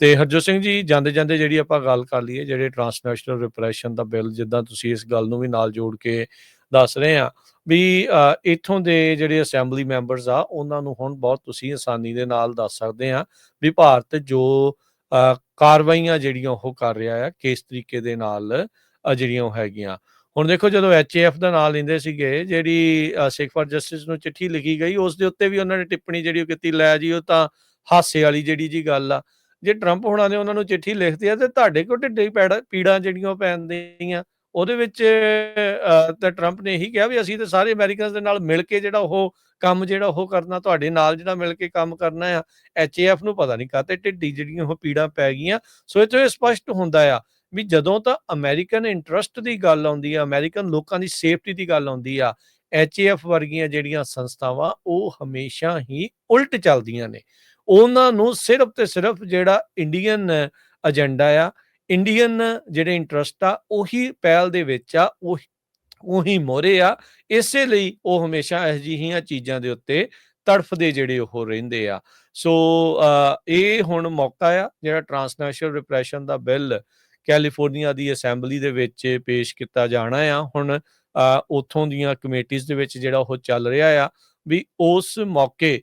ਤੇ ਹਰਜੋਤ ਸਿੰਘ ਜੀ ਜਾਂਦੇ ਜਾਂਦੇ ਜਿਹੜੀ ਆਪਾਂ ਗੱਲ ਕਰ ਲਈਏ ਜਿਹੜੇ ਟਰਾਂਸਨੈਸ਼ਨਲ ਰਿਪਰੈਸ਼ਨ ਦਾ ਬਿੱਲ ਜਿੱਦਾਂ ਤੁਸੀਂ ਇਸ ਗੱਲ ਨੂੰ ਵੀ ਨਾਲ ਜੋੜ ਕੇ ਦੱਸ ਰਹੇ ਆ ਵੀ ਅ, ਇੱਥੋਂ ਦੇ ਜਿਹੜੇ ਅਸੈਂਬਲੀ ਮੈਂਬਰਸ ਆ ਉਹਨਾਂ ਨੂੰ ਹੁਣ ਬਹੁਤ ਤੁਸੀਂ ਆਸਾਨੀ ਦੇ ਨਾਲ ਦੱਸ ਸਕਦੇ ਆ ਵੀ ਭਾਰਤ ਜੋ ਕਾਰਵਾਈਆਂ ਜਿਹੜੀਆਂ ਉਹ ਕਰ ਰਿਹਾ ਆ ਕਿਸ ਤਰੀਕੇ ਦੇ ਨਾਲ ਜਿਹੜੀਆਂ ਉਹ ਹੈਗੀਆਂ। ਹੁਣ ਦੇਖੋ ਜਦੋਂ ਐਚਏਐਫ ਦਾ ਨਾਂ ਲੈਂਦੇ ਸੀਗੇ ਜਿਹੜੀ ਸਿੱਖ ਫਾਰ ਜਸਟਿਸ ਨੂੰ ਚਿੱਠੀ ਲਿਖੀ ਗਈ ਉਸ ਦੇ ਉੱਤੇ ਵੀ ਉਹਨਾਂ ਨੇ ਟਿੱਪਣੀ ਜਿਹੜੀ ਉਹ ਕੀਤੀ ਲੈ ਜੀ ਉਹ ਤਾਂ ਹਾਸੇ ਵਾਲੀ ਜਿਹੜੀ ਜੀ ਗੱਲ ਆ। ਜੇ ਟਰੰਪ ਹੋਣਾ ਨੇ ਉਹਨਾਂ ਨੂੰ ਚਿੱਠੀ ਲਿਖਤੀ ਆ ਤੇ ਤੁਹਾਡੇ ਕੋਲ ਢਿੱਡੇ ਪੈੜਾ ਪੀੜਾਂ ਜਿਹੜੀਆਂ ਪੈਂਦੀਆਂ। ਉਹਦੇ ਵਿੱਚ ਤਾਂ ਟਰੰਪ ਨੇ ਇਹੀ ਕਿਹਾ ਵੀ ਅਸੀਂ ਤਾਂ ਸਾਰੇ ਅਮਰੀਕਨਸ ਦੇ ਨਾਲ ਮਿਲ ਕੇ ਜਿਹੜਾ ਉਹ ਕੰਮ ਜਿਹੜਾ ਉਹ ਕਰਨਾ, ਤੁਹਾਡੇ ਨਾਲ ਜਿਹੜਾ ਮਿਲ ਕੇ ਕੰਮ ਕਰਨਾ ਆ ਐਚਏਐਫ ਨੂੰ ਪਤਾ ਨਹੀਂ ਕਾਤੇ ਢਿੱਡੀ ਜਿਹੜੀਆਂ ਉਹ ਪੀੜਾਂ ਪੈ ਗਈਆਂ। ਸੋ ਇਹ ਤੋਂ ਇਹ ਸਪਸ਼ਟ ਹੁੰਦਾ ਆ ਵੀ ਜਦੋਂ ਤਾਂ ਅਮਰੀਕਨ ਇੰਟਰਸਟ ਦੀ ਗੱਲ ਆਉਂਦੀ ਆ ਅਮਰੀਕਨ ਲੋਕਾਂ ਦੀ ਸੇਫਟੀ ਦੀ ਗੱਲ ਆਉਂਦੀ ਆ ਐਚਏਐਫ ਵਰਗੀਆਂ ਜਿਹੜੀਆਂ ਸੰਸਥਾਵਾਂ ਉਹ ਹਮੇਸ਼ਾ ਹੀ ਉਲਟ ਚੱਲਦੀਆਂ ਨੇ। ਉਹਨਾਂ ਨੂੰ ਸਿਰਫ ਤੇ ਸਿਰਫ ਜਿਹੜਾ ਇੰਡੀਅਨ ਏਜੰਡਾ ਆ ਇੰਡੀਅਨ ਜਿਹੜੇ ਇੰਟਰਸਟ ਆ ਉਹੀ ਪਹਿਲ ਦੇ ਵਿੱਚ ਆ ਉਹ ਉਹੀ ਮੋਰੇ ਆ ਇਸੇ ਲਈ ਉਹ ਹਮੇਸ਼ਾ ਇਹ ਜਿਹੀਆਂ ਚੀਜ਼ਾਂ ਦੇ ਉੱਤੇ ਤੜਫਦੇ ਜਿਹੜੇ ਉਹ ਰਹਿੰਦੇ ਆ। ਸੋ ਇਹ ਹੁਣ ਮੌਕਾ ਆ ਜਿਹੜਾ ਟਰਾਂਸਨੈਸ਼ਨਲ ਰਿਪਰੈਸ਼ਨ ਦਾ ਬਿੱਲ ਕੈਲੀਫੋਰਨੀਆ ਦੀ ਅਸੈਂਬਲੀ ਦੇ ਵਿੱਚ ਪੇਸ਼ ਕੀਤਾ ਜਾਣਾ ਆ। ਹੁਣ ਅ, ਉੱਥੋਂ ਦੀਆਂ ਕਮੇਟੀਆਂ ਦੇ ਵਿੱਚ ਜਿਹੜਾ ਉਹ ਚੱਲ ਰਿਹਾ ਆ ਵੀ ਉਸ ਮੌਕੇ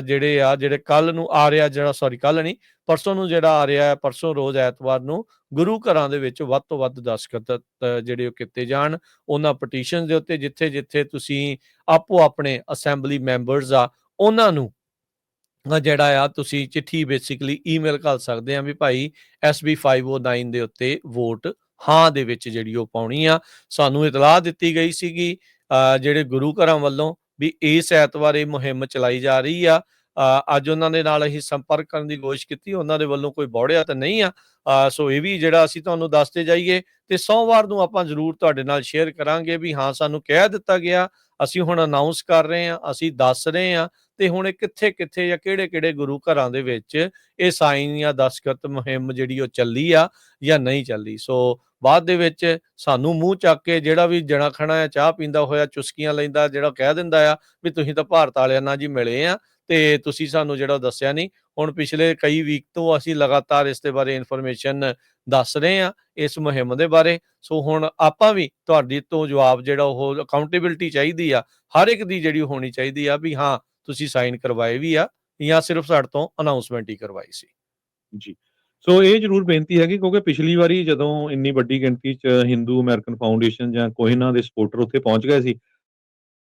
ਜਿਹੜੇ ਆ ਜਿਹੜੇ ਕੱਲ ਨੂੰ ਆ ਰਿਹਾ ਜਿਹੜਾ ਸੌਰੀ ਕੱਲ ਨਹੀਂ ਪਰਸੋਂ ਨੂੰ ਜਿਹੜਾ ਆ ਰਿਹਾ ਹੈ ਪਰਸੋਂ ਰੋਜ਼ ਐਤਵਾਰ ਨੂੰ ਗੁਰੂ ਘਰਾਂ ਦੇ ਵਿੱਚ ਵੱਧ ਤੋਂ ਵੱਧ ਦਸਖਤ ਜਿਹੜੇ ਉਹ ਕੀਤੇ ਜਾਣ ਉਹਨਾਂ ਪਟੀਸ਼ਨ ਦੇ ਉੱਤੇ ਜਿੱਥੇ ਜਿੱਥੇ ਤੁਸੀਂ ਆਪੋ ਆਪਣੇ ਅਸੈਂਬਲੀ ਮੈਂਬਰਸ ਆ ਉਹਨਾਂ ਨੂੰ ਜਿਹੜਾ ਆ ਤੁਸੀਂ ਚਿੱਠੀ ਬੇਸਿਕਲੀ ਈਮੇਲ ਕਰ ਸਕਦੇ ਆ ਵੀ ਭਾਈ SB 509 ਦੇ ਉੱਤੇ ਵੋਟ ਹਾਂ ਦੇ ਵਿੱਚ ਜਿਹੜੀ ਉਹ ਪਾਉਣੀ ਆ। ਸਾਨੂੰ ਇਤਲਾਹ ਦਿੱਤੀ ਗਈ ਸੀਗੀ ਅ, ਜਿਹੜੇ ਗੁਰੂ ਘਰਾਂ ਵੱਲੋਂ ਵੀ ਇਸ ਐਤਵਾਰ ਇਹ ਮੁਹਿੰਮ ਚਲਾਈ ਜਾ ਰਹੀ ਆ। ਅੱਜ ਉਹਨਾਂ ਦੇ ਨਾਲ ਅਸੀਂ ਸੰਪਰਕ ਕਰਨ ਦੀ ਕੋਸ਼ਿਸ਼ ਕੀਤੀ, ਉਹਨਾਂ ਦੇ ਵੱਲੋਂ ਕੋਈ ਬੌੜਿਆ ਤਾਂ ਨਹੀਂ ਆ। ਸੋ ਇਹ ਵੀ ਜਿਹੜਾ ਅਸੀਂ ਤੁਹਾਨੂੰ ਦੱਸਦੇ ਜਾਈਏ ਤੇ ਸੋਮਵਾਰ ਨੂੰ ਆਪਾਂ ਜ਼ਰੂਰ ਤੁਹਾਡੇ ਨਾਲ ਸ਼ੇਅਰ ਕਰਾਂਗੇ ਵੀ ਹਾਂ, ਸਾਨੂੰ ਕਹਿ ਦਿੱਤਾ ਗਿਆ, ਅਸੀਂ ਹੁਣ ਅਨਾਉਂਸ ਕਰ ਰਹੇ ਹਾਂ, ਅਸੀਂ ਦੱਸ ਰਹੇ ਹਾਂ ਤੇ ਹੁਣ ਇਹ ਕਿੱਥੇ ਕਿੱਥੇ ਜਾਂ ਕਿਹੜੇ ਕਿਹੜੇ ਗੁਰੂ ਘਰਾਂ ਦੇ ਵਿੱਚ ਇਹ ਸਾਈਨ ਜਾਂ ਦਸਖਤ ਮੁਹਿੰਮ ਜਿਹੜੀ ਉਹ ਚੱਲੀ ਆ ਜਾਂ ਨਹੀਂ ਚੱਲੀ। ਸੋ ਬਾਅਦ ਦੇ ਵਿੱਚ ਸਾਨੂੰ ਮੂੰਹ ਚੱਕ ਕੇ ਜਿਹੜਾ ਵੀ ਜਣਾ ਖਣਾ ਆ ਚਾਹ ਪੀਂਦਾ ਹੋਇਆ, ਚੁਸਕੀਆਂ ਲੈਂਦਾ, ਜਿਹੜਾ ਕਹਿ ਦਿੰਦਾ ਆ ਵੀ ਤੁਸੀਂ ਤਾਂ ਭਾਰਤ ਵਾਲਿਆਂ ਨਾਲ ਜੀ ਮਿਲੇ ਆ ਤੇ ਤੁਸੀਂ ਸਾਨੂੰ ਜਿਹੜਾ ਦੱਸਿਆ ਨਹੀਂ। ਹੁਣ ਪਿਛਲੇ ਕਈ ਵੀਕ ਤੋਂ ਅਸੀਂ ਲਗਾਤਾਰ ਇਸ ਦੇ ਬਾਰੇ ਇਨਫੋਰਮੇਸ਼ਨ ਦੱਸ ਰਹੇ ਆ, ਇਸ ਮੁਹਿੰਮ ਦੇ ਬਾਰੇ। ਸੋ ਹੁਣ ਆਪਾਂ ਵੀ ਤੁਹਾਡੀ ਤੋਂ ਜਵਾਬ ਜਿਹੜਾ ਉਹ ਅਕਾਊਂਟੇਬਿਲਟੀ ਚਾਹੀਦੀ ਆ, ਹਰ ਇੱਕ ਦੀ ਜਿਹੜੀ ਹੋਣੀ ਚਾਹੀਦੀ ਆ ਵੀ ਹਾਂ ਤੁਸੀਂ ਸਾਈਨ ਕਰਵਾਏ ਵੀ ਆ ਜਾਂ ਸਿਰਫ ਸਾਡੇ ਤੋਂ ਅਨਾਉਂਸਮੈਂਟ ਹੀ ਕਰਵਾਈ ਸੀ। ਜੀ। ਸੋ ਇਹ ਜ਼ਰੂਰ ਬੇਨਤੀ ਹੈ ਕਿ ਕਿਉਂਕਿ ਪਿਛਲੀ ਵਾਰੀ ਜਦੋਂ ਇੰਨੀ ਵੱਡੀ ਗਿਣਤੀ 'ਚ ਹਿੰਦੂ ਅਮਰੀਕਨ ਫਾਊਂਡੇਸ਼ਨ ਜਾਂ ਕੋਹਿਨਾ ਦੇ ਸਪੋਰਟਰ ਉੱਥੇ ਪਹੁੰਚ ਗਏ ਸੀ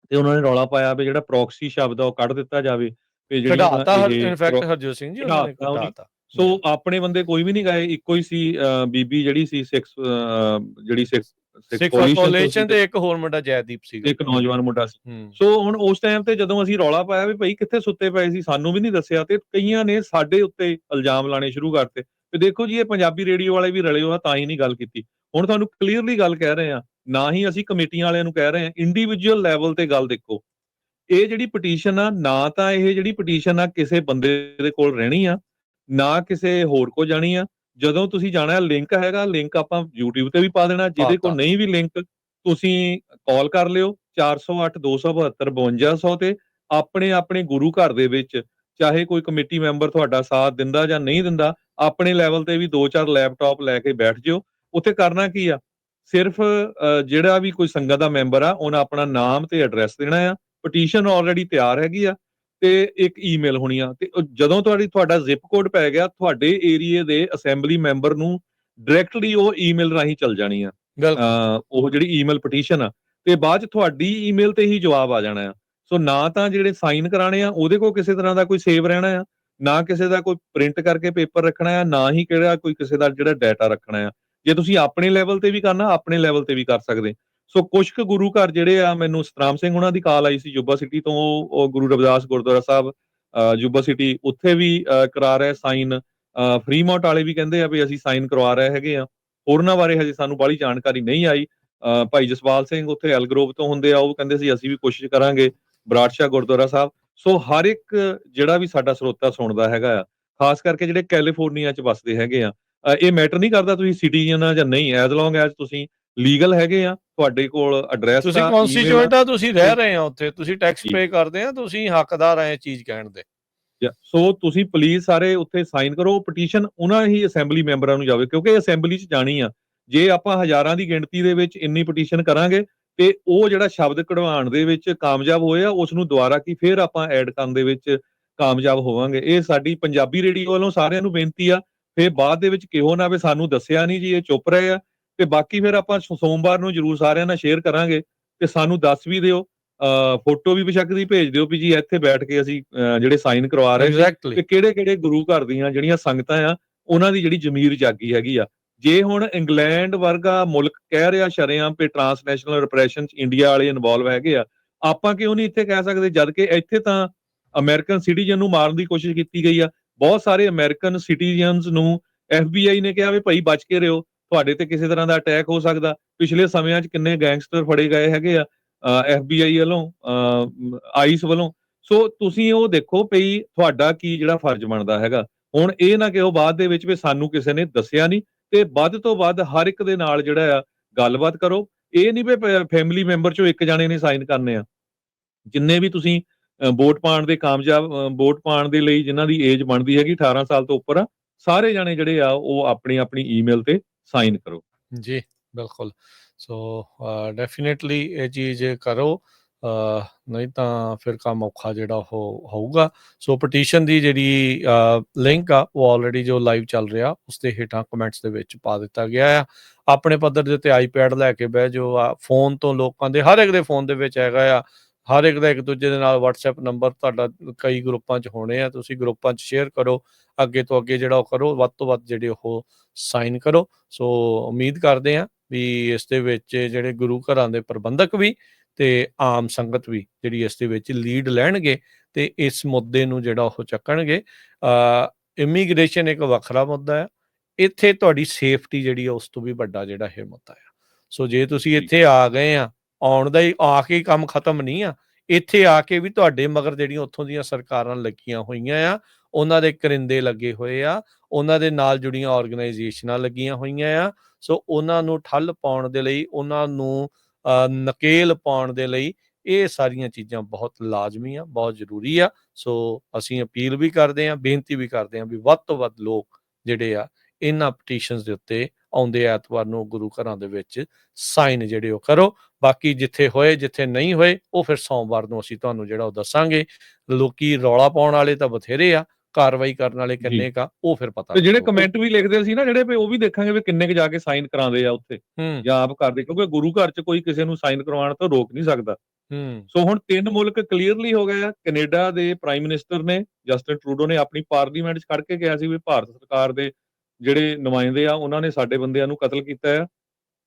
ਤੇ ਉਹਨਾਂ ਨੇ ਰੌਲਾ ਪਾਇਆ ਵੀ ਜਿਹੜਾ ਪ੍ਰੋਕਸੀ ਸ਼ਬਦ ਆ ਉਹ ਕੱਢ ਦਿੱਤਾ ਜਾਵੇ ਤੇ ਜਿਹੜੀਆਂ ਕਢਾਤਾ ਇਹ ਇਨਫੈਕਟ ਹਰਜੋਤ ਸਿੰਘ ਜੀ ਉਹਨਾਂ ਨੇ। ਕਢਾਤਾ ਸੋ ਆਪਣੇ ਬੰਦੇ ਕੋਈ ਵੀ ਨਹੀਂ ਗਏ ਇੱਕੋ ਹੀ ਸੀ ਬੀਬੀ ਜਿਹੜੀ ਸੀ ਸਿਕਸ ਜਿਹੜੀ ਸਿਕਸ ਸਿੱਖ ਕੋਲੇਸ਼ਨ ਤੇ ਇੱਕ ਹੋਰ ਮੁੰਡਾ ਜੈਦੀਪ ਸੀਗਾ। ਇੱਕ ਨੌਜਵਾਨ ਮੁੰਡਾ ਸੀ। ਸੋ ਹੁਣ ਉਸ ਟਾਈਮ ਤੇ ਜਦੋਂ ਅਸੀਂ ਰੌਲਾ ਪਾਇਆ ਵੀ ਭਾਈ ਕਿੱਥੇ ਸੁੱਤੇ ਪਏ ਸੀ ਸਾਨੂੰ ਵੀ ਨਹੀਂ ਦੱਸਿਆ ਤੇ ਕਈਆਂ ਨੇ ਸਾਡੇ ਉੱਤੇ ਇਲਜ਼ਾਮ ਲਾਣੇ ਸ਼ੁਰੂ ਕਰਤੇ। ਤੇ ਦੇਖੋ ਜੀ ਇਹ ਪੰਜਾਬੀ ਰੇਡੀਓ ਵਾਲੇ ਵੀ ਰਲੇ ਹੋਆ ਤਾਂ ਹੀ ਨਹੀਂ ਗੱਲ ਕੀਤੀ। ਹੁਣ ਤੁਹਾਨੂੰ ਕਲੀਅਰਲੀ ਗੱਲ ਕਹਿ ਰਹੇ ਆ ਨਾ ਹੀ ਅਸੀਂ ਕਮੇਟੀਆਂ ਵਾਲਿਆਂ ਨੂੰ ਕਹਿ ਰਹੇ ਆ ਇੰਡੀਵਿਜੂਅਲ ਲੈਵਲ ਤੇ ਗੱਲ ਦੇਖੋ। ਇਹ ਜਿਹੜੀ ਪਟੀਸ਼ਨ ਆ ਨਾ ਤਾਂ ਇਹ ਜਿਹੜੀ ਪਟੀਸ਼ਨ ਆ ਕਿਸੇ ਬੰਦੇ ਦੇ ਕੋਲ ਰਹਿਣੀ ਆ ਨਾ ਕਿਸੇ ਹੋਰ ਕੋ ਜਾਣੀ ਆ ਜਦੋਂ ਤੁਸੀਂ ਜਾਣਾ ਲਿੰਕ ਹੈਗਾ ਲਿੰਕ ਆਪਾਂ YouTube ਤੇ ਵੀ ਪਾ ਦੇਣਾ ਜਿਹਦੇ ਕੋਲ। ਨਹੀਂ ਵੀ ਲਿੰਕ ਤੁਸੀਂ ਕਾਲ ਕਰ ਲਿਓ 408 272 5200 ਤੇ ਆਪਣੇ ਆਪਣੇ ਗੁਰੂ ਘਰ ਦੇ ਵਿੱਚ ਚਾਹੇ ਕੋਈ ਕਮੇਟੀ ਮੈਂਬਰ ਤੁਹਾਡਾ ਸਾਥ ਦਿੰਦਾ ਜਾਂ ਨਹੀਂ ਦਿੰਦਾ ਆਪਣੇ ਲੈਵਲ ਤੇ ਵੀ ਦੋ ਚਾਰ ਲੈਪਟਾਪ ਲੈ ਕੇ ਬੈਠ ਜਿਓ। ਉੱਥੇ ਕਰਨਾ ਕੀ ਆ? ਸਿਰਫ ਜਿਹੜਾ ਵੀ ਕੋਈ ਸੰਗਤ ਦਾ ਮੈਂਬਰ ਆ ਉਹਨਾਂ ਆਪਣਾ ਨਾਮ ਤੇ ਐਡਰੈਸ ਦੇਣਾ ਆ। ਪਟੀਸ਼ਨ ਆਲਰੇਡੀ ਤਿਆਰ ਹੈਗੀ ਆ। ਤੇ ਇੱਕ ਈਮੇਲ ਹੋਣੀ ਆ ਤੇ ਜਦੋਂ ਤੁਹਾਡੀ ਤੁਹਾਡਾ ਜ਼ਿਪ ਕੋਡ ਪੈ ਗਿਆ ਤੁਹਾਡੇ ਏਰੀਏ ਦੇ ਅਸੈਂਬਲੀ ਮੈਂਬਰ ਨੂੰ ਡਾਇਰੈਕਟਲੀ ਉਹ ਈਮੇਲ ਰਾਹੀਂ ਚੱਲ ਜਾਣੀ ਆ। ਉਹ ਜਿਹੜੀ ਈਮੇਲ ਪਟੀਸ਼ਨ ਆ ਤੇ ਬਾਅਦ ਚ ਤੁਹਾਡੀ ਈਮੇਲ ਤੇ ਹੀ ਜਵਾਬ ਆ ਜਾਣਾ ਆ। ਸੋ ਨਾ ਤਾਂ ਜਿਹੜੇ ਸਾਈਨ ਕਰਾਣੇ ਆ ਉਹਦੇ ਕੋਲ ਕਿਸੇ ਤਰ੍ਹਾਂ ਦਾ ਕੋਈ ਸੇਵ ਰਹਿਣਾ ਆ ਨਾ ਕਿਸੇ ਦਾ ਕੋਈ ਪ੍ਰਿੰਟ ਕਰਕੇ ਪੇਪਰ ਰੱਖਣਾ ਆ ਨਾ ਹੀ ਕਿਹੜਾ ਕੋਈ ਕਿਸੇ ਦਾ ਜਿਹੜਾ ਡਾਟਾ ਰੱਖਣਾ ਆ। ਜੇ ਤੁਸੀਂ ਆਪਣੇ ਲੈਵਲ ਤੇ ਵੀ ਕਰਨਾ ਆਪਣੇ ਲੈਵਲ ਤੇ ਵੀ ਕਰ ਸਕਦੇ। ਸੋ ਕੁਝ ਕੁ ਗੁਰੂ ਘਰ ਜਿਹੜੇ ਆ, ਮੈਨੂੰ ਸਤਰਾਮ ਸਿੰਘ ਉਹਨਾਂ ਦੀ ਕਾਲ ਆਈ ਸੀ ਜੁਬਾ ਸਿਟੀ ਤੋਂ, ਉਹ- ਗੁਰੂ ਰਵਿਦਾਸ ਗੁਰਦੁਆਰਾ ਸਾਹਿਬ ਅਹ ਸਿਟੀ, ਉੱਥੇ ਵੀ ਕਰਾ ਰਹੇ ਸਾਈਨ ਫਰੀਮਾਉਂਟ ਵਾਲੇ ਵੀ ਕਹਿੰਦੇ ਆ ਵੀ ਅਸੀਂ ਸਾਈਨ ਕਰਵਾ ਰਹੇ ਹੈਗੇ ਆ। ਹੋਰਨਾਂ ਬਾਰੇ ਹਜੇ ਸਾਨੂੰ ਬਾਹਲੀ ਜਾਣਕਾਰੀ ਨਹੀਂ ਆਈ। ਭਾਈ ਜਸਵਾਲ ਸਿੰਘ ਉੱਥੇ ਐਲਗਰੋਵ ਤੋਂ ਹੁੰਦੇ ਆ, ਉਹ ਕਹਿੰਦੇ ਸੀ ਅਸੀਂ ਵੀ ਕੋਸ਼ਿਸ਼ ਕਰਾਂਗੇ ਬਰਾੜਸ਼ਾ ਗੁਰਦੁਆਰਾ ਸਾਹਿਬ। ਸੋ ਹਰ ਇੱਕ ਜਿਹੜਾ ਵੀ ਸਾਡਾ ਸਰੋਤਾ ਸੁਣਦਾ ਹੈਗਾ ਆ, ਖਾਸ ਕਰਕੇ ਜਿਹੜੇ ਕੈਲੀਫੋਰਨੀਆ ਚ ਵੱਸਦੇ ਹੈਗੇ ਆ ਇਹ ਮੈਟਰ ਨਹੀਂ ਕਰਦਾ ਤੁਸੀਂ ਸਿਟੀਜ਼ਨ ਆ ਜਾਂ ਨਹੀਂ ਐਜ਼ ਲੌਂਗ ਐਜ਼ ਤੁਸੀਂ ਲੀਗਲ ਹੈਗੇ ਆ ਤੁਹਾਡੇ ਕੋਲ ਐਡਰੈਸ ਤੁਸੀਂ ਕਨਸਟੀਟਿਊਐਂਟ ਆ। ਤੁਸੀਂ ਰਹਿ ਰਹੇ ਆ ਉੱਥੇ ਤੁਸੀਂ ਟੈਕਸ। ਪੇ ਕਰਦੇ ਆ ਤੁਸੀਂ ਹੱਕਦਾਰ ਆ ਇਹ ਚੀਜ਼ ਕਹਿਣ ਦੇ। ਸੋ ਤੁਸੀਂ ਪਲੀਜ਼ ਸਾਰੇ ਉੱਥੇ ਸਾਈਨ ਕਰੋ ਪਟੀਸ਼ਨ ਉਹਨਾਂ ਹੀ ਅਸੈਂਬਲੀ ਮੈਂਬਰਾਂ ਨੂੰ ਜਾਵੇ ਕਿਉਂਕਿ ਅਸੈਂਬਲੀ 'ਚ ਜਾਣੀ ਆ। ਜੇ ਆਪਾਂ ਹਜ਼ਾਰਾਂ ਦੀ ਗਿਣਤੀ ਦੇ ਵਿੱਚ ਇੰਨੀ ਪਟੀਸ਼ਨ ਕਰਾਂਗੇ ਤੇ ਉਹ ਜਿਹੜਾ ਸ਼ਬਦ ਕਢਵਾਉਣ ਦੇ ਵਿੱਚ ਕਾਮਯਾਬ ਹੋਇਆ ਉਸ ਨੂੰ ਦੁਬਾਰਾ ਕੀ ਫੇਰ ਆਪਾਂ ਐਡ ਕਰਨ ਦੇ ਵਿੱਚ ਕਾਮਯਾਬ ਹੋਵਾਂਗੇ। ਇਹ ਸਾਡੀ ਪੰਜਾਬੀ ਰੇਡੀਓ ਵੱਲੋਂ ਸਾਰਿਆਂ ਨੂੰ ਬੇਨਤੀ ਆ ਫੇਰ ਬਾਅਦ ਦੇ ਵਿੱਚ ਕਿਹੋ ਨਾ ਵੀ ਸਾਨੂੰ ਦੱਸਿਆ ਨਹੀਂ ਜੀ ਇਹ ਚੁੱਪ ਰਹੇ ਆ। ਤੇ ਬਾਕੀ ਫਿਰ ਆਪਾਂ ਸੋਮਵਾਰ ਨੂੰ ਜਰੂਰ ਸਾਰਿਆਂ ਨਾਲ ਸ਼ੇਅਰ ਕਰਾਂਗੇ ਤੇ ਸਾਨੂੰ ਦੱਸ ਵੀ ਦਿਓ ਅ ਫੋਟੋ ਵੀ ਬੇਸ਼ੱਕ ਦੀ ਭੇਜ ਦਿਓ ਵੀ ਜੀ ਇੱਥੇ ਬੈਠ ਕੇ ਅਸੀਂ ਜਿਹੜੇ ਸਾਈਨ ਕਰਵਾ ਰਹੇ ਕਿ ਕਿਹੜੇ ਕਿਹੜੇ ਗੁਰੂ ਘਰ ਦੀਆਂ ਜਿਹੜੀਆਂ ਸੰਗਤਾਂ ਆ ਉਹਨਾਂ ਦੀ ਜਿਹੜੀ ਜ਼ਮੀਰ ਜਾਗੀ ਹੈਗੀ ਆ। ਜੇ ਹੁਣ ਇੰਗਲੈਂਡ ਵਰਗਾ ਮੁਲਕ ਕਹਿ ਰਿਹਾ ਸ਼ਰੇਆਮ ਤੇ ਟਰਾਂਸਨੈਸ਼ਨਲ ਰਿਪਰੈਸ਼ਨ ਚ ਇੰਡੀਆ ਵਾਲੇ ਇਨਵੋਲਵ ਹੈਗੇ ਆ ਆਪਾਂ ਕਿਉਂ ਨਹੀਂ ਇੱਥੇ ਕਹਿ ਸਕਦੇ? ਜਦ ਕਿ ਇੱਥੇ ਤਾਂ ਅਮਰੀਕਨ ਸਿਟੀਜ਼ਨ ਨੂੰ ਮਾਰਨ ਦੀ ਕੋਸ਼ਿਸ਼ ਕੀਤੀ ਗਈ ਆ। ਬਹੁਤ ਸਾਰੇ ਅਮਰੀਕਨ ਸਿਟੀਜ਼ਨਸ ਨੂੰ FBI ਨੇ ਕਿਹਾ ਵੀ ਭਾਈ ਬਚ ਕੇ ਰਹੋ। ਤੁਹਾਡੇ ਤੇ ਕਿਸੇ ਤਰ੍ਹਾਂ ਦਾ ਅਟੈਕ ਹੋ ਸਕਦਾ। ਪਿਛਲੇ ਸਮਿਆਂ 'ਚ ਕਿੰਨੇ ਗੈਂਗਸਟਰ ਫੜੇ ਗਏ ਹੈਗੇ ਆ FBI ਵੱਲੋਂ ਆਈਸ ਵੱਲੋਂ। ਸੋ ਤੁਸੀਂ ਉਹ ਦੇਖੋ ਭਈ ਤੁਹਾਡਾ ਕੀ ਜਿਹੜਾ ਫਰਜ਼ ਬਣਦਾ ਹੈਗਾ। ਹੁਣ ਇਹ ਨਾ ਕਿ ਉਹ ਬਾਅਦ ਦੇ ਵਿੱਚ ਵੀ ਸਾਨੂੰ ਕਿਸੇ ਨੇ ਦੱਸਿਆ ਨਹੀਂ ਤੇ ਵੱਧ ਤੋਂ ਵੱਧ ਹਰ ਇੱਕ ਦੇ ਨਾਲ ਜਿਹੜਾ ਆ, ਗੱਲਬਾਤ ਕਰੋ। ਇਹ ਨਹੀਂ ਵੀ ਫੈਮਿਲੀ ਮੈਂਬਰ ਚੋਂ ਇੱਕ ਜਾਣੇ ਨੇ ਸਾਈਨ ਕਰਨੇ ਆ। ਜਿੰਨੇ ਵੀ ਤੁਸੀਂ ਵੋਟ ਪਾਉਣ ਦੇ ਕਾਮਯਾਬ ਵੋਟ ਪਾਉਣ ਦੇ ਲਈ ਜਿਨ੍ਹਾਂ ਦੀ ਏਜ ਬਣਦੀ ਹੈਗੀ 18 ਸਾਲ ਤੋਂ ਉੱਪਰ ਆ, ਸਾਰੇ ਜਾਣੇ ਜਿਹੜੇ ਆ, ਉਹ ਆਪਣੀ ਆਪਣੀ ਈਮੇਲ ਤੇ ਸਾਈਨ ਕਰੋ। ਜੀ, ਬਿਲਕੁਲ। ਸੋ ਡੈਫੀਨਿਟਲੀ ਇਹ ਚੀਜ਼ ਕਰੋ। ਨਹੀਂ ਤਾਂ ਫਿਰ ਕੰਮ ਔਖਾ ਜਿਹੜਾ ਉਹ ਹੋਊਗਾ। ਸੋ ਪਟੀਸ਼ਨ ਦੀ ਜਿਹੜੀ ਲਿੰਕ ਆ, ਉਹ ਆਲਰੇਡੀ ਜੋ ਲਾਈਵ ਚੱਲ ਰਿਹਾ ਉਸ ਦੇ ਹੇਠਾਂ ਕਮੈਂਟਸ ਦੇ ਵਿੱਚ ਪਾ ਦਿੱਤਾ ਗਿਆ ਆ। ਆਪਣੇ ਪੱਧਰ ਦੇ ਉੱਤੇ ਆਈਪੈਡ ਲੈ ਕੇ ਬਹਿ ਜੋ ਆ ਫੋਨ ਤੋਂ ਲੋਕਾਂ ਦੇ, ਹਰ ਇੱਕ ਦੇ ਫੋਨ ਦੇ ਵਿੱਚ ਹੈਗਾ ਆ। ਹਰ ਇੱਕ ਦਾ ਇੱਕ ਦੂਜੇ ਦੇ ਨਾਲ WhatsApp ਨੰਬਰ ਤੁਹਾਡਾ ਕਈ ਗਰੁੱਪਾਂ 'ਚ ਹੋਣੇ ਆ ਤੁਸੀਂ ਗਰੁੱਪਾਂ 'ਚ ਸ਼ੇਅਰ ਕਰੋ ਅੱਗੇ ਤੋਂ ਅੱਗੇ ਜਿਹੜਾ ਉਹ ਕਰੋ ਵੱਧ ਤੋਂ ਵੱਧ ਜਿਹੜੇ ਉਹ ਸਾਈਨ ਕਰੋ। ਸੋ ਉਮੀਦ ਕਰਦੇ ਆ ਵੀ ਇਸ ਦੇ ਵਿੱਚ ਜਿਹੜੇ ਗੁਰੂ ਘਰਾਂ ਦੇ ਪ੍ਰਬੰਧਕ ਵੀ ਤੇ ਆਮ ਸੰਗਤ ਵੀ ਜਿਹੜੀ ਇਸ ਦੇ ਵਿੱਚ ਲੀਡ ਲੈਣਗੇ ਤੇ ਇਸ ਮੁੱਦੇ ਨੂੰ ਜਿਹੜਾ ਉਹ ਚੱਕਣਗੇ। ਅ ਇਮੀਗ੍ਰੇਸ਼ਨ ਇੱਕ ਵੱਖਰਾ ਮੁੱਦਾ ਹੈ ਇੱਥੇ ਤੁਹਾਡੀ ਸੇਫਟੀ ਜਿਹੜੀ ਆ ਉਸ ਤੋਂ ਵੀ ਵੱਡਾ ਜਿਹੜਾ ਇਹ ਮੁੱਦਾ ਆ। ਸੋ ਜੇ ਤੁਸੀਂ। ਇੱਥੇ ਆ ਗਏ ਆ ਆਉਣ ਦਾ ਹੀ ਆ ਕੇ ਕੰਮ ਖਤਮ ਨਹੀਂ ਆ। ਇੱਥੇ ਆ ਕੇ ਵੀ ਤੁਹਾਡੇ ਮਗਰ ਜਿਹੜੀਆਂ ਉੱਥੋਂ ਦੀਆਂ ਸਰਕਾਰਾਂ ਲੱਗੀਆਂ ਹੋਈਆਂ ਆ, ਉਹਨਾਂ ਦੇ ਕਰਿੰਦੇ ਲੱਗੇ ਹੋਏ ਆ, ਉਹਨਾਂ ਦੇ ਨਾਲ ਜੁੜੀਆਂ ਆਰਗੇਨਾਈਜੇਸ਼ਨਾਂ ਲੱਗੀਆਂ ਹੋਈਆਂ ਆ। ਸੋ ਉਹਨਾਂ ਨੂੰ ਠੱਲ ਪਾਉਣ ਦੇ ਲਈ, ਉਹਨਾਂ ਨੂੰ ਨਕੇਲ ਪਾਉਣ ਦੇ ਲਈ ਇਹ ਸਾਰੀਆਂ ਚੀਜ਼ਾਂ ਬਹੁਤ ਲਾਜ਼ਮੀ ਆ, ਬਹੁਤ ਜ਼ਰੂਰੀ ਆ। ਸੋ ਅਸੀਂ ਅਪੀਲ ਵੀ ਕਰਦੇ ਆ, ਬੇਨਤੀ ਵੀ ਕਰਦੇ ਆ ਵੀ ਵੱਧ ਤੋਂ ਵੱਧ ਲੋਕ ਜਿਹੜੇ ਆ, ਇਹਨਾਂ ਪਟੀਸ਼ਨਸ ਦੇ ਉੱਤੇ ਆਉਂਦੇ ਐਤਵਾਰ ਨੂੰ ਗੁਰੂ ਘਰਾਂ ਦੇ ਵਿੱਚ ਸਾਈਨ ਜਿਹੜੇ ਉਹ ਕਰੋ। ਬਾਕੀ ਜਿੱਥੇ ਹੋਏ ਜਿੱਥੇ ਨਹੀਂ ਹੋਏ ਉਹ ਫਿਰ ਸੋਮਵਾਰ ਨੂੰ ਅਸੀਂ ਤੁਹਾਨੂੰ ਜਿਹੜਾ ਉਹ ਦੱਸਾਂਗੇ। ਲੋਕੀ ਰੌਲਾ ਪਾਉਣ ਵਾਲੇ ਤਾਂ ਬਥੇਰੇ ਆ ਕਾਰਵਾਈ ਕਰਨ ਵਾਲੇ ਕਿੰਨੇ ਕਾ ਉਹ ਫਿਰ ਪਤਾ ਤੇ ਜਿਹੜੇ। ਕਮੈਂਟ ਵੀ ਲਿਖਦੇ ਸੀ ਨਾ ਜਿਹੜੇ ਉਹ ਵੀ ਦੇਖਾਂਗੇ ਵੀ ਕਿੰਨੇ ਕੁ ਜਾ ਕੇ ਸਾਈਨ ਕਰਾਉਂਦੇ ਆ ਉੱਥੇ। ਜਾਂ ਆਪ ਕਰਦੇ ਕਿਉਂਕਿ ਗੁਰੂ ਘਰ 'ਚ ਕੋਈ ਕਿਸੇ ਨੂੰ ਸਾਈਨ ਕਰਵਾਉਣ ਤੋਂ ਰੋਕ ਨਹੀਂ ਸਕਦਾ। ਹੂੰ। ਸੋ ਹੁਣ ਤਿੰਨ ਮੁਲਕ ਕਲੀਅਰਲੀ ਹੋ ਗਏ ਆ ਕੈਨੇਡਾ ਦੇ ਪ੍ਰਾਈਮ ਮਿਨਿਸਟਰ ਨੇ ਜਸਟਿਨ ਟਰੂਡੋ ਨੇ ਆਪਣੀ ਪਾਰਲੀਮੈਂਟ 'ਚ ਖੜ ਕੇ ਕਿਹਾ ਸੀ ਵੀ ਭਾਰਤ ਸਰਕਾਰ ਦੇ ਜਿਹੜੇ ਨੁਮਾਇੰਦੇ ਆ ਉਹਨਾਂ ਨੇ ਸਾਡੇ ਬੰਦਿਆਂ ਨੂੰ ਕਤਲ ਕੀਤਾ ਆ।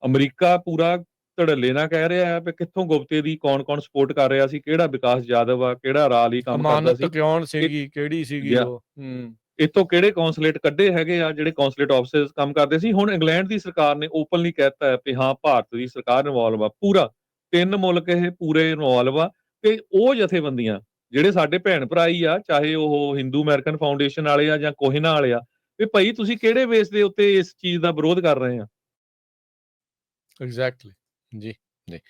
ਅਮਰੀਕਾ ਪੂਰਾ ਧੜੱਲੇ ਨਾਲ ਕਹਿ ਰਿਹਾ ਹੈ ਵੀ ਕਿੱਥੋਂ ਗੁਪਤੇ ਦੀ ਕੌਣ-ਕੌਣ ਸਪੋਰਟ ਕਰ ਰਿਹਾ ਸੀ ਕਿਹੜਾ ਵਿਕਾਸ ਯਾਦਵ ਆ ਕਿਹੜਾ ਰਾਲੀ ਕੰਮ ਕਰਦਾ ਸੀ। ਕਿਉਂ ਸੀਗੀ ਕਿਹੜੀ ਸੀਗੀ ਉਹ? ਹੂੰ। ਇਤੋਂ ਕਿਹੜੇ ਕੌਂਸੂਲੇਟ ਕੱਢੇ ਹੈਗੇ ਆ ਜਿਹੜੇ ਕੌਂਸੂਲੇਟ ਆਫਿਸਰਸ ਕੰਮ ਕਰਦੇ ਸੀ? ਹੁਣ ਇੰਗਲੈਂਡ ਦੀ ਸਰਕਾਰ ਨੇ ਓਪਨਲੀ ਕਹਿਤਾ ਹੈ ਕਿ ਹਾਂ ਭਾਰਤ ਦੀ ਸਰਕਾਰ ਇਨਵੋਲਵ ਆ ਪੂਰਾ। ਤਿੰਨ ਮੁਲਕ ਇਹ ਪੂਰੇ ਇਨਵੋਲਵ ਆ ਤੇ ਉਹ ਜਥੇਬੰਦੀਆਂ ਜਿਹੜੇ ਸਾਡੇ ਭੈਣ ਭਰਾ ਹੀ ਆ ਚਾਹੇ ਉਹ ਹਿੰਦੂ ਅਮਰੀਕਨ ਫਾਊਂਡੇਸ਼ਨ ਵਾਲੇ ਆ ਜਾਂ ਕੋਹਿਨਾ ਵਾਲੇ ਆ ਵੀ ਭਾਈ ਤੁਸੀਂ ਕਿਹੜੇ ਬੇਸ ਦੇ ਉੱਤੇ ਇਸ ਚੀਜ਼ ਦਾ ਵਿਰੋਧ ਕਰ ਰਹੇ ਆ? ਐਗਜ਼ੈਕਟਲੀ ਜੀ।